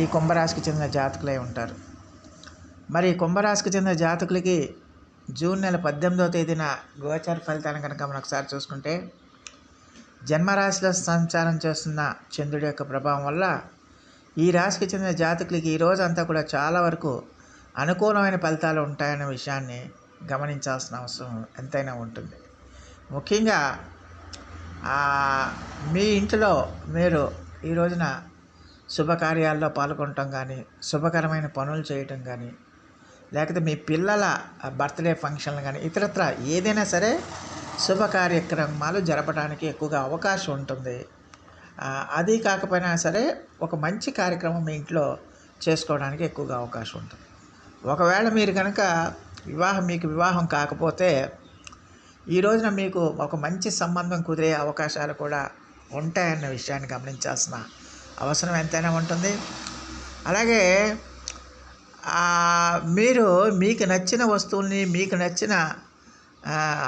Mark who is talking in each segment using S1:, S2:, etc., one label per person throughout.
S1: ఈ కుంభరాశికి చెందిన జాతకులై ఉంటారు. మరి కుంభరాశికి చెందిన జాతకులకి జూన్ నెల పద్దెనిమిదవ తేదీన గోచార ఫలితాన్ని కనుక మనం ఒకసారి చూసుకుంటే జన్మరాశిలో సంచారం చేస్తున్న చంద్రుడి యొక్క ప్రభావం వల్ల ఈ రాశికి చెందిన జాతకులకి ఈ రోజు అంతా కూడా చాలా వరకు అనుకూలమైన ఫలితాలు ఉంటాయనే విషయాన్ని గమనించాల్సిన అవసరం ఎంతైనా ఉంటుంది. ముఖ్యంగా మీ ఇంట్లో మీరు ఈ రోజున శుభకార్యాల్లో పాల్గొనటం కానీ శుభకరమైన పనులు చేయటం కానీ లేకపోతే మీ పిల్లల బర్త్డే ఫంక్షన్లు కానీ ఇతరత్ర ఏదైనా సరే శుభ కార్యక్రమాలు జరపడానికి ఎక్కువగా అవకాశం ఉంటుంది. అది కాకపోయినా సరే ఒక మంచి కార్యక్రమం మీ ఇంట్లో చేసుకోవడానికి ఎక్కువగా అవకాశం ఉంటుంది. ఒకవేళ మీరు కనుక వివాహం మీకు వివాహం కాకపోతే ఈ రోజున మీకు ఒక మంచి సంబంధం కుదిరే అవకాశాలు కూడా ఉంటాయన్న విషయాన్ని గమనించాల్సిన అవసరం ఎంతైనా ఉంటుంది. అలాగే మీరు మీకు నచ్చిన వస్తువుల్ని మీకు నచ్చిన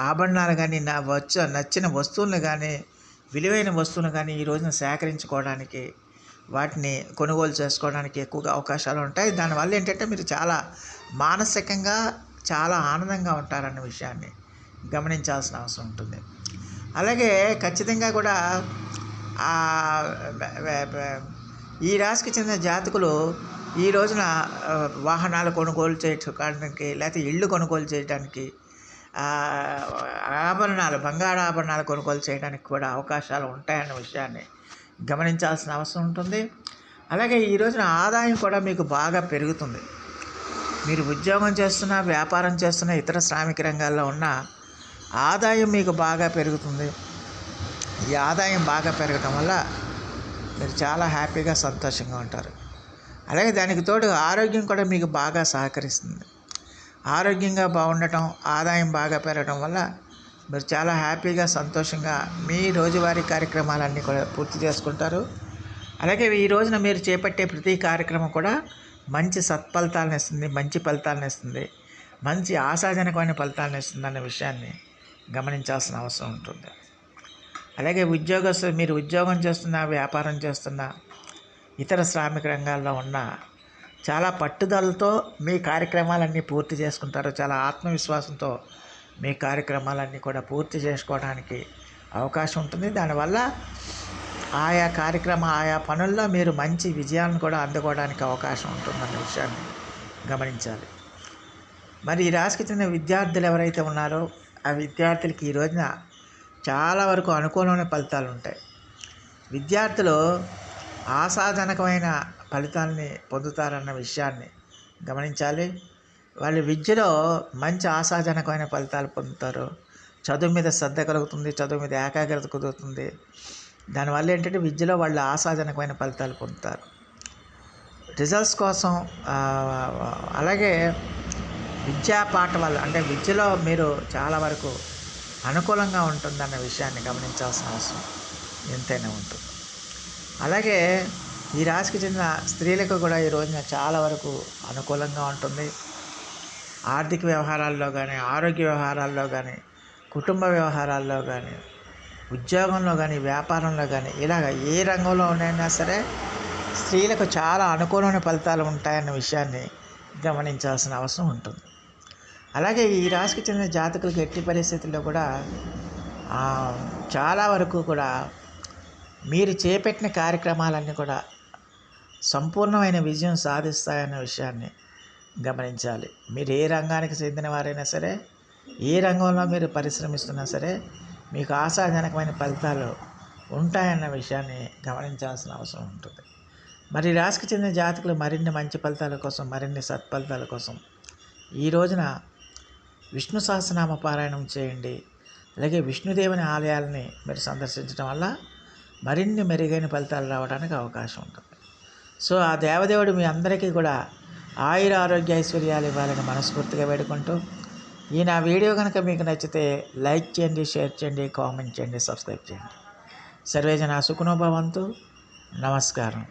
S1: ఆభరణాలు కానీ నా వచ్చ నచ్చిన వస్తువులను కానీ విలువైన వస్తువులను కానీ ఈ రోజున సేకరించుకోవడానికి వాటిని కొనుగోలు చేసుకోవడానికి ఎక్కువగా అవకాశాలు ఉంటాయి. దానివల్ల ఏంటంటే మీరు చాలా మానసికంగా చాలా ఆనందంగా ఉంటారన్న విషయాన్ని గమనించాల్సిన అవసరం ఉంటుంది. అలాగే ఖచ్చితంగా కూడా ఈ రాశికి చెందిన జాతకులు ఈ రోజున వాహనాలు కొనుగోలు చేయడానికి లేకపోతే ఇళ్ళు కొనుగోలు చేయడానికి ఆభరణాలు బంగారు ఆభరణాలు కొనుగోలు చేయడానికి కూడా అవకాశాలు ఉంటాయన్న విషయాన్ని గమనించాల్సిన అవసరం ఉంటుంది. అలాగే ఈ రోజున ఆదాయం కూడా మీకు బాగా పెరుగుతుంది. మీరు ఉద్యోగం చేస్తున్నా వ్యాపారం చేస్తున్న ఇతర శ్రామిక రంగాల్లో ఉన్న ఆదాయం మీకు బాగా పెరుగుతుంది. ఈ ఆదాయం బాగా పెరగటం వల్ల మీరు చాలా హ్యాపీగా సంతోషంగా ఉంటారు. అలాగే దానికి తోడు ఆరోగ్యం కూడా మీకు బాగా సహకరిస్తుంది. ఆరోగ్యంగా బాగుండటం ఆదాయం బాగా పెరగడం వల్ల మీరు చాలా హ్యాపీగా సంతోషంగా మీ రోజువారీ కార్యక్రమాలన్నీ కూడా పూర్తి చేసుకుంటారు. అలాగే ఈ రోజున మీరు చేపట్టే ప్రతి కార్యక్రమం కూడా మంచి సత్ఫలితాలను ఇస్తుంది మంచి ఫలితాలను ఇస్తుంది మంచి ఆశాజనకమైన ఫలితాలను ఇస్తుంది అనే విషయాన్ని గమనించాల్సిన అవసరం ఉంటుంది. అలాగే ఉద్యోగస్తులు మీరు ఉద్యోగం చేస్తున్నా వ్యాపారం చేస్తున్నా ఇతర శ్రామిక రంగాల్లో ఉన్న చాలా పట్టుదలతో మీ కార్యక్రమాలన్నీ పూర్తి చేసుకుంటారు. చాలా ఆత్మవిశ్వాసంతో మీ కార్యక్రమాలన్నీ కూడా పూర్తి చేసుకోవడానికి అవకాశం ఉంటుంది. దానివల్ల ఆయా కార్యక్రమ ఆయా పనుల్లో మీరు మంచి విజయాలను కూడా అందుకోవడానికి అవకాశం ఉంటుందన్న విషయాన్ని గమనించాలి. మరి ఈ రాశికి చెందిన విద్యార్థులు ఎవరైతే ఉన్నారో ఆ విద్యార్థులకి ఈ రోజున చాలా వరకు అనుకూలమైన ఫలితాలు ఉంటాయి విద్యార్థులు ఆశాజనకమైన ఫలితాలని పొందుతారన్న విషయాన్ని గమనించాలి. వాళ్ళు విద్యలో మంచి ఆశాజనకమైన ఫలితాలు పొందుతారు. చదువు మీద శ్రద్ధ కలుగుతుంది చదువు మీద ఏకాగ్రత కుదురుతుంది. దానివల్ల ఏంటంటే విద్యలో వాళ్ళు ఆశాజనకమైన ఫలితాలు పొందుతారు. రిజల్ట్స్ కోసం అలాగే విద్యా పాఠ వల్ల అంటే విద్యలో మీరు చాలా వరకు అనుకూలంగా ఉంటుందన్న విషయాన్ని గమనించాల్సిన అవసరం ఎంతైనా ఉంటుంది. అలాగే ఈ రాశికి చెందిన స్త్రీలకు కూడా ఈ రోజున చాలా వరకు అనుకూలంగా ఉంటుంది. ఆర్థిక వ్యవహారాల్లో కానీ ఆరోగ్య వ్యవహారాల్లో కానీ కుటుంబ వ్యవహారాల్లో కానీ ఉద్యోగంలో కానీ వ్యాపారంలో కానీ ఇలాగ ఏ రంగంలో ఉన్నాయినా సరే స్త్రీలకు చాలా అనుకూలమైన ఫలితాలు ఉంటాయన్న విషయాన్ని గమనించాల్సిన అవసరం ఉంటుంది. అలాగే ఈ రాశికి చెందిన జాతకులకు ఎట్టి పరిస్థితుల్లో కూడా చాలా వరకు కూడా మీరు చేపట్టిన కార్యక్రమాలన్నీ కూడా సంపూర్ణమైన విజయం సాధిస్తాయన్న విషయాన్ని గమనించాలి. మీరు ఏ రంగానికి చెందిన వారైనా సరే ఏ రంగంలో మీరు పరిశ్రమిస్తున్నా సరే మీకు ఆశాజనకమైన ఫలితాలు ఉంటాయన్న విషయాన్ని గమనించాల్సిన అవసరం ఉంటుంది. మరి రాశికి చెందిన జాతకులు మరిన్ని మంచి ఫలితాల కోసం మరిన్ని సత్ఫలితాల కోసం ఈ రోజున విష్ణు సహస్రనామ పారాయణం చేయండి. అలాగే విష్ణుదేవుని ఆలయాలని మీరు సందర్శించడం వల్ల మరిన్ని మెరుగైన ఫలితాలు రావడానికి అవకాశం ఉంటుంది. సో ఆ దేవదేవుడు మీ అందరికీ కూడా ఆయుర ఆరోగ్య ఐశ్వర్యాలు ఇవ్వాలని మనస్ఫూర్తిగా వేడుకుంటూ ఈ నా వీడియో కనుక మీకు నచ్చితే లైక్ చేయండి షేర్ చేయండి కామెంట్ చేయండి సబ్స్క్రైబ్ చేయండి. సర్వేజన సుఖనోభవంతు నమస్కారం.